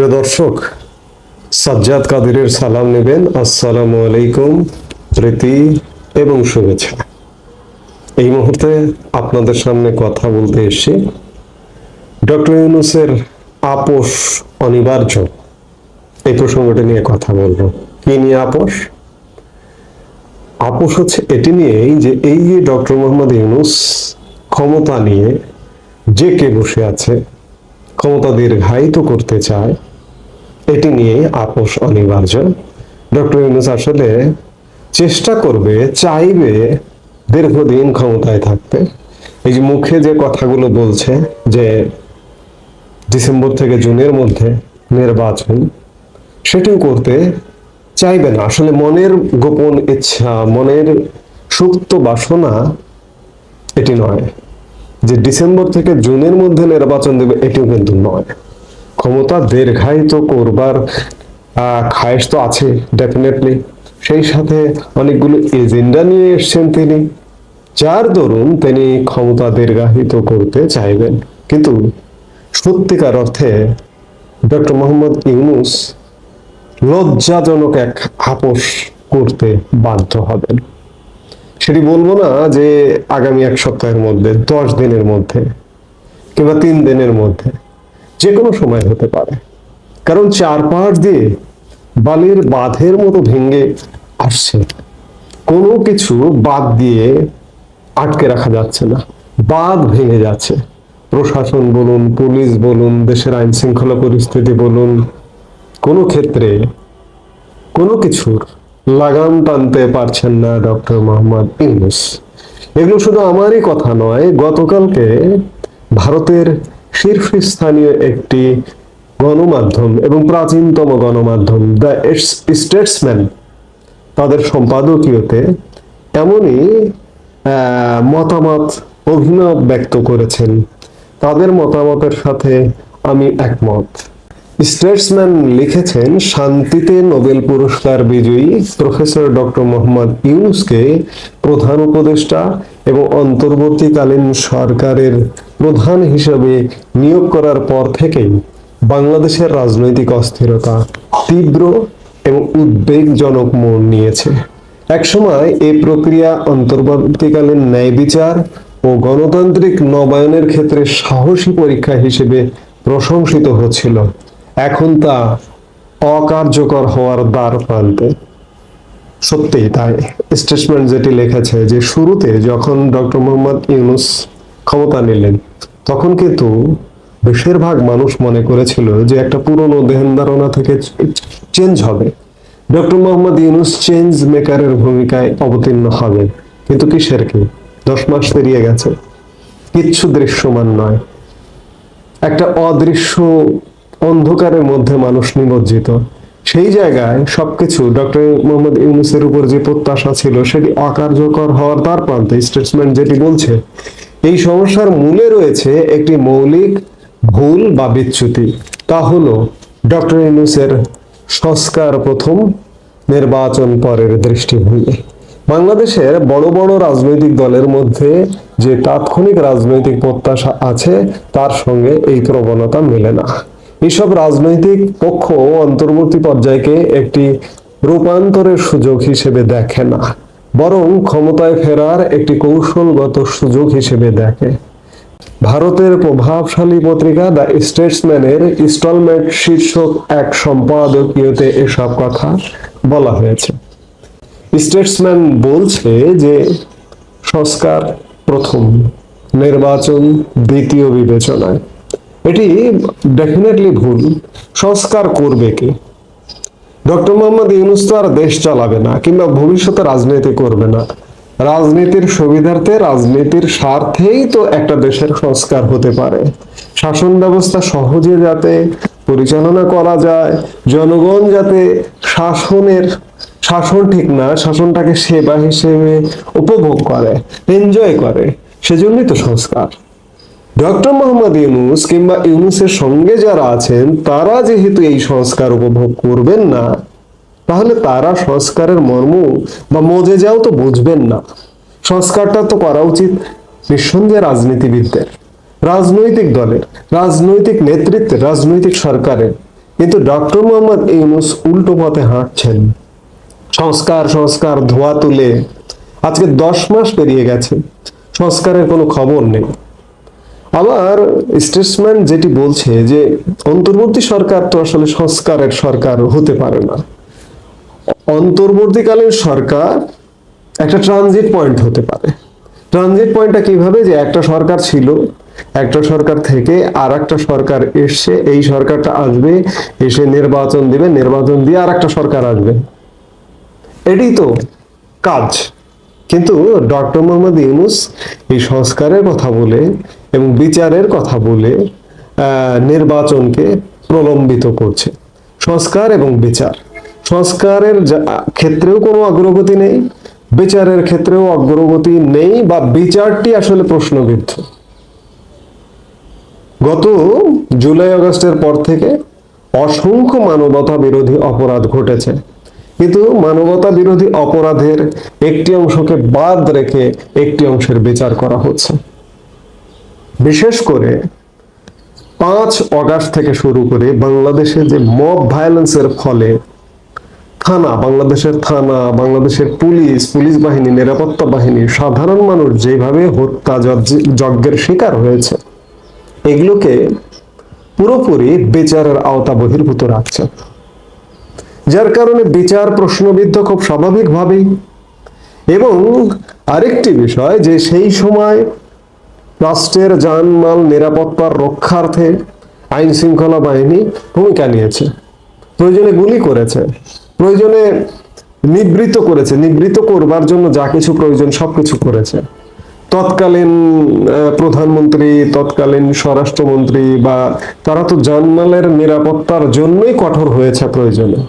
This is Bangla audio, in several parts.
প্রিয় দর্শক, সাজ্জাদ কাদিরের সালাম নেবেন। আসসালামু আলাইকুম, প্রীতি এবং শুভেচ্ছা। এই মুহূর্তে আপনাদের সামনে কথা বলতে এসেছি। ডক্টর ইউনুসের আপোষ অনিবার্য। এই প্রসঙ্গটি নিয়ে কথা বলব। কি নিয়ে আপোষ? আপোষ হচ্ছে এটি নিয়েই যে এই যে ডক্টর মোহাম্মদ ইউনুস ক্ষমতা নিয়ে যে কে বসে আছে, ক্ষমতা দীর্ঘায়িত করতে চায় এটি নিয়ে আপোষ অনিবার্য। ডক্টর ইউনুস আসলে চেষ্টা করবে, চাইবে দীর্ঘদিন ক্ষমতায় থাকতে। এই যে মুখে যে কথাগুলো বলছে যে ডিসেম্বর থেকে জুনের মধ্যে নির্বাচন, সেটিও করতে চাইবে না। আসলে মনের গোপন ইচ্ছা, মনের সুপ্ত বাসনা এটি নয়। যে ডিসেম্বর থেকে জুনের মধ্যে নির্বাচন দেবে, এটিও কিন্তু নয়। ক্ষমতা দীর্ঘায়িত করবার খায়েশ তো আছে ডেফিনেটলি সেই সাথে অনেকগুলো এজেন্ডা নিয়ে এসছেন তিনি, যার দরুন তিনি ক্ষমতা দীর্ঘায়িত করতে চাইবেন। কিন্তু সত্যিকার অর্থে ডক্টর মোহাম্মদ ইউনুস লজ্জাজনক এক আপোষ করতে বাধ্য হবেন। সেটি বলব না যে আগামী এক সপ্তাহের মধ্যে, দশ দিনের মধ্যে, কিংবা তিন দিনের মধ্যে। যে কোনো সময় হতে পারে। কারণ চারপাশ দিয়ে বালির বাঁধের মতো ভেঙে আসছে। কোনো কিছু বাদ দিয়ে আটকে রাখা যাচ্ছে না। বাঁধ ভেঙে যাচ্ছে। প্রশাসন বলুন, পুলিশ বলুন, দেশের আইন শৃঙ্খলা পরিস্থিতি বলুন, কোনো ক্ষেত্রে কোনো কিছুর লাগাম টানতে পারছেন না ডক্টর মোহাম্মদ ইউনুস। এগুলো শুধু আমারই কথা নয়, গতকালকে ভারতের শীর্ষস্থানীয় একটি গণমাধ্যম এবং প্রাচীনতম গণমাধ্যম, দ্য স্টেটসম্যান, তাদের সম্পাদকীয়তে এমনই মতামত অভিনব ব্যক্ত করেছেন। তাদের মতামতের সাথে আমি একমত। স্টেটসম্যান লিখেছেন, শান্তিতে নোবেল পুরস্কার বিজয়ী প্রফেসর ডক্টর মোহাম্মদ ইউনুসকে প্রধান উপদেষ্টা এবং অন্তর্বর্তীকালীন সরকারের প্রধান হিসেবে নিয়োগ করার পর থেকেই বাংলাদেশের রাজনৈতিক অস্থিরতা তীব্র এবং উদ্বেগজনক মোড় নিয়েছে। একসময় এই প্রক্রিয়া অন্তর্বর্তীকালীন ন্যায় বিচার ও গণতান্ত্রিক নবায়নের ক্ষেত্রে সাহসী পরীক্ষা হিসেবে প্রশংসিত হচ্ছিল। এখন তা অকার্যকর হওয়ার দ্বার প্রান্তে। সত্যিই তাই। স্টেটমেন্ট যেটি লিখেছে যে, শুরুতে যখন ডক্টর মোহাম্মদ ইউনুস ক্ষমতা নিলেন, তখন কিন্তু বেশিরভাগ মানুষ মনে করেছিল যে, একটা পুরনো ধ্যান ধারণা থেকে চেঞ্জ হবে। ডক্টর মোহাম্মদ ইউনুস চেঞ্জ মেকারের ভূমিকায় অবতীর্ণ হবে কিন্তু কিসের কি? দশ মাস পেরিয়ে গেছে। কিচ্ছু দৃশ্যমান নয়। একটা অদৃশ্য অন্ধকারের মধ্যে মানুষ নিমজ্জিত। সেই জায়গায় সবকিছু ডক্টর মোহাম্মদ ইউনুসের উপর যে প্রত্যাশা ছিল, সেটি অকার্যকর হওয়ার তার প্রান্তে স্টেটসম্যান্ট যেটি বলছে, এই সমস্যার মূলে রয়েছে একটি মৌলিক ভুল বা বিচ্যুতি। তা হলো ডক্টর ইউনুসের সংস্কার প্রথম, নির্বাচন পরের দৃষ্টিভঙ্গি। বাংলাদেশের বড় বড় রাজনৈতিক দলের মধ্যে যে তাৎক্ষণিক রাজনৈতিক প্রত্যাশা আছে, তার সঙ্গে এই প্রবণতা মেলে না। এসব রাজনৈতিক পক্ষ অন্তর্বর্তী পর্যায়কে একটি রূপান্তরের সুযোগ হিসেবে দেখে না, বরং ক্ষমতায় ফেরার একটি কৌশলগত সুযোগ হিসেবে দেখে। ভারতের প্রভাবশালী পত্রিকা দ্য স্টেটসম্যানের ইনস্টলমেন্ট শীর্ষক এক সম্পাদকীয়তে এসব কথা বলা হয়েছে। স্টেটসম্যান বলছে যে, সংস্কার প্রথম, নির্বাচন দ্বিতীয় বিবেচনায়। এটি ডেফিনেটলি ভুল। সংস্কার করবে কে? ডক্টর মোহাম্মদ ইউনুস তো আর দেশ চালাবে না, কিংবা ভবিষ্যতে রাজনীতি করবে না। রাজনীতির সুবিধার্থে, রাজনীতির স্বার্থেই তো একটা দেশের সংস্কার হতে পারে। শাসন ব্যবস্থা সহজে যাতে পরিচালনা করা যায়, জনগণ যাতে শাসনের, শাসন ঠিক না, শাসনটাকে সেবা হিসেবে উপভোগ করে এনজয় করে, সেজন্যই তো সংস্কার। ডক্টর মোহাম্মদ ইউনুস কিংবা ইউনুসের সঙ্গে যারা আছেন, তারা যেহেতু এই সংস্কার উপভোগ করবেন না, তাহলে তারা সংস্কারের মর্ম বা মজে যাও তো বুঝবেন না। সংস্কারটা তো করা উচিত নিঃসন্দেহে রাজনীতিবিদদের, রাজনৈতিক দলের, রাজনৈতিক নেতৃত্বের, রাজনৈতিক সরকারের। কিন্তু ডক্টর মোহাম্মদ ইউনুস উল্টো পথে হাঁটছেন। সংস্কার সংস্কার, ধোয়া তুলে। আজকে দশ মাস পেরিয়ে গেছে। সংস্কারের কোনো খবর নেই। আবার স্টেটসম্যান যেটি বলছে যে অন্তর্বর্তী সরকার তো আসলে সংস্কারের সরকার হতে পারে না। অন্তর্বর্তীকালীন সরকার একটা ট্রানজিট পয়েন্ট হতে পারে। ট্রানজিট পয়েন্টটা কীভাবে? যে একটা সরকার ছিল, একটা সরকার থেকে আর একটা সরকার এসছে, এই সরকারটা আসবে, এসে নির্বাচন দিবে, নির্বাচন দিয়ে আর একটা সরকার আসবে। এটি তো কাজ। কিন্তু ডক্টর মোহাম্মদ ইউনুস এই সংস্কারের কথা বলে এবং বিচারের কথা বলে নির্বাচনকে প্রলম্বিত করছে। সংস্কার এবং বিচার। সংস্কারের ক্ষেত্রেও কোনো অগ্রগতি নেই, বিচারের ক্ষেত্রেও অগ্রগতি নেই বা বিচারটি আসলে প্রশ্নবিদ্ধ। গত জুলাই আগস্টের পর থেকে অসংখ্য মানবতা বিরোধী অপরাধ ঘটেছে। কিন্তু মানবতা বিরোধী অপরাধের একটি অংশকে বাদ রেখে একটি অংশের বিচার করা হচ্ছে। বিশেষ করে পাঁচ অগাস্ট থেকে শুরু করে বাংলাদেশে যে মব ভায়োলেন্সের ফলে থানা, বাংলাদেশের থানা, বাংলাদেশের পুলিশ পুলিশ বাহিনী, নিরাপত্তা বাহিনী, সাধারণ মানুষ যেভাবে হত্যা যজ্ঞের শিকার হয়েছে, এগুলোকে পুরোপুরি বিচারের আওতা বহির্ভূত রাখছে। যার কারণে বিচার প্রশ্নবিদ্ধ খুব স্বাভাবিকভাবেই। এবং আরেকটি বিষয় যে সেই সময় রাষ্ট্রের জানমাল নিরাপত্তার রক্ষার্থে আইন শৃঙ্খলা বাহিনী ভূমিকা নিয়েছে। প্রয়োজনে গুলি করেছে, প্রয়োজনে নিবৃত করেছে, নিবৃত করবার জন্য যা কিছু প্রয়োজন সবকিছু করেছে। তৎকালীন প্রধানমন্ত্রী, তৎকালীন স্বরাষ্ট্রমন্ত্রী বা তারা তো জানমালের নিরাপত্তার জন্যই কঠোর হয়েছে প্রয়োজনে।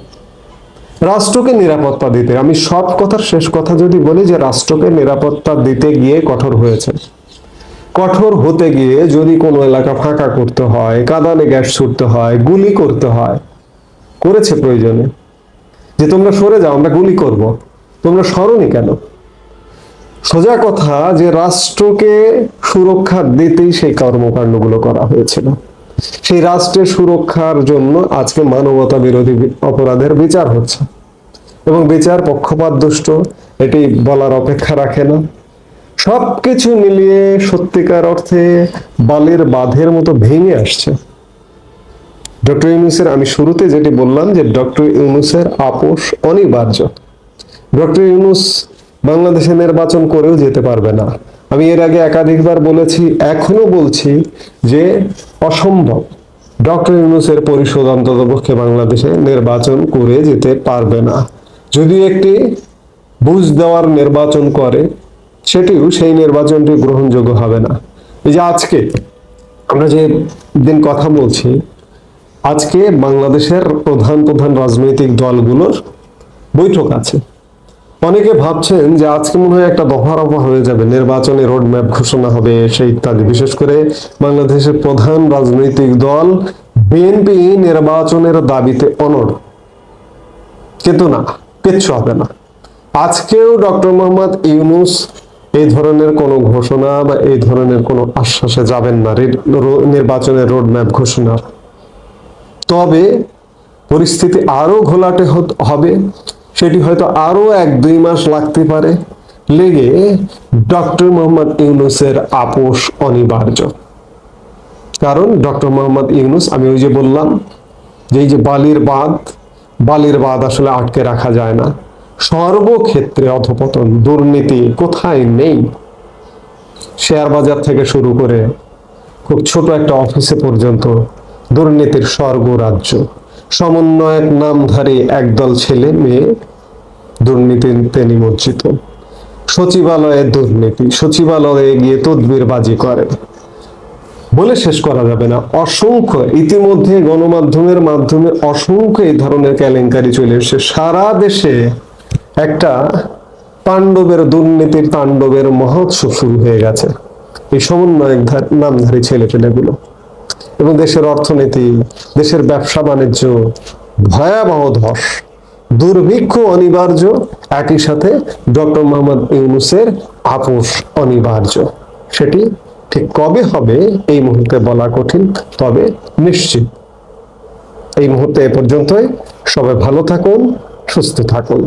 রাষ্ট্রকে নিরাপত্তা দিতে। আমি সব কথার শেষ কথা যদি বলি যে রাষ্ট্রকে নিরাপত্তা দিতে গিয়ে কঠোর হয়েছে। কঠোর হতে গিয়ে যদি কোনো এলাকা ফাঁকা করতে হয়, কাদানে গ্যাস ছুটতে হয়, গুলি করতে হয়, করেছে প্রয়োজনে। যে তোমরা সরে যাও, আমরা গুলি করব। তোমরা সরনি কেন? সোজা কথা যে রাষ্ট্রকে সুরক্ষা দিতেই সেই কর্মকাণ্ডগুলো করা হয়েছিল। সেই রাষ্ট্রের সুরক্ষার জন্য আজকে মানবতা বিরোধী অপরাধের বিচার হচ্ছে। এবং বিচার পক্ষপাত দুষ্ট এটি বলার অপেক্ষা রাখে না। সবকিছু মিলিয়ে সত্যিকার অর্থে বালির বাঁধের মতো ভেঙে আসছে। ডক্টর ইউনুসের, আমি শুরুতে যেটি বললাম যে ডক্টর ইউনুসের আপোষ অনিবার্য। ডক্টর ইউনুস বাংলাদেশে নির্বাচন করেও যেতে পারবে না। আমি এর আগে একাধিকবার বলেছি, এখনও বলছি যে অসম্ভব। ডক্টর ইউনুসের পরিষদ অন্ততপক্ষে বাংলাদেশে নির্বাচন করে যেতে পারবে না। যদি একটি বুঝ দেওয়ার নির্বাচন করে, সেটিও সেই নির্বাচনটি গ্রহণযোগ্য হবে না। এই যে আজকে আমরা যে দিন কথা বলছি, আজকে বাংলাদেশের প্রধান প্রধান রাজনৈতিক দলগুলোর বৈঠক আছে। অনেকে ভাবছেন যে আজকে মনে হয় একটা দফা রফা হয়ে যাবে, নির্বাচনে রোড ম্যাপ ঘোষণা হবে সেই ইত্যাদি। বিশেষ করে বাংলাদেশের প্রধান রাজনৈতিক দল, বিএনপি নির্বাচনের দাবিতে অনড়। কিন্তু না, কিচ্ছু হবে না। আজকেও ডক্টর মোহাম্মদ ইউনুস এই ধরনের কোনো ঘোষণা বা এই ধরনের কোনো আশ্বাসে যাবেন না নির্বাচনের রোড ম্যাপ ঘোষণার তবে পরিস্থিতি আরও ঘোলাটে হবে। সেটি হয়তো আরও এক দুই মাস লাগতে পারে। লেগে ডক্টর মোহাম্মদ ইউনুসের আপোষ অনিবার্য। কারণ ডক্টর মোহাম্মদ ইউনুস, আমি ওই যে বললাম যে এই যে বালির বাঁধ বালির বাঁধ আসলে আটকে রাখা যায় না। সর্বক্ষেত্রে অধপতন, দুর্নীতি কোথায় নেই? শেয়ার বাজার থেকে শুরু করে খুব ছোট একটা অফিসে পর্যন্ত দুর্নীতির স্বর্গরাজ্য সমন্বয়ক নামধারী একদল ছেলে, মেয়ে দুর্নীতিতে নিমজ্জিত সচিবালয়ে দুর্নীতি, সচিবালয়ে গিয়ে তদবির বাজি করে। বলে শেষ করা যাবে না। অসংখ্য, ইতিমধ্যে গণমাধ্যমের মাধ্যমে অসংখ্য এই ধরনের কেলেঙ্কারি চলে এসেছে। সারা দেশে একটা পাণ্ডবের দুর্নীতির তাণ্ডবের মহোৎসব শুরু হয়ে গেছে। এই সমন্বয়ক ধার- নামধারী ছেলে পেলেগুলো এবং দেশের অর্থনীতি, দেশের ব্যবসা বাণিজ্য ভয়াবহ ধস, দুর্ভিক্ষ অনিবার্য, একই সাথে ডক্টর মোহাম্মদ ইউনুসের আপোষ অনিবার্য। সেটি ঠিক কবে হবে এই মুহূর্তে বলা কঠিন, তবে নিশ্চিত। এই মুহূর্তে এ পর্যন্তই। সবাই ভালো থাকুন, সুস্থ থাকুন।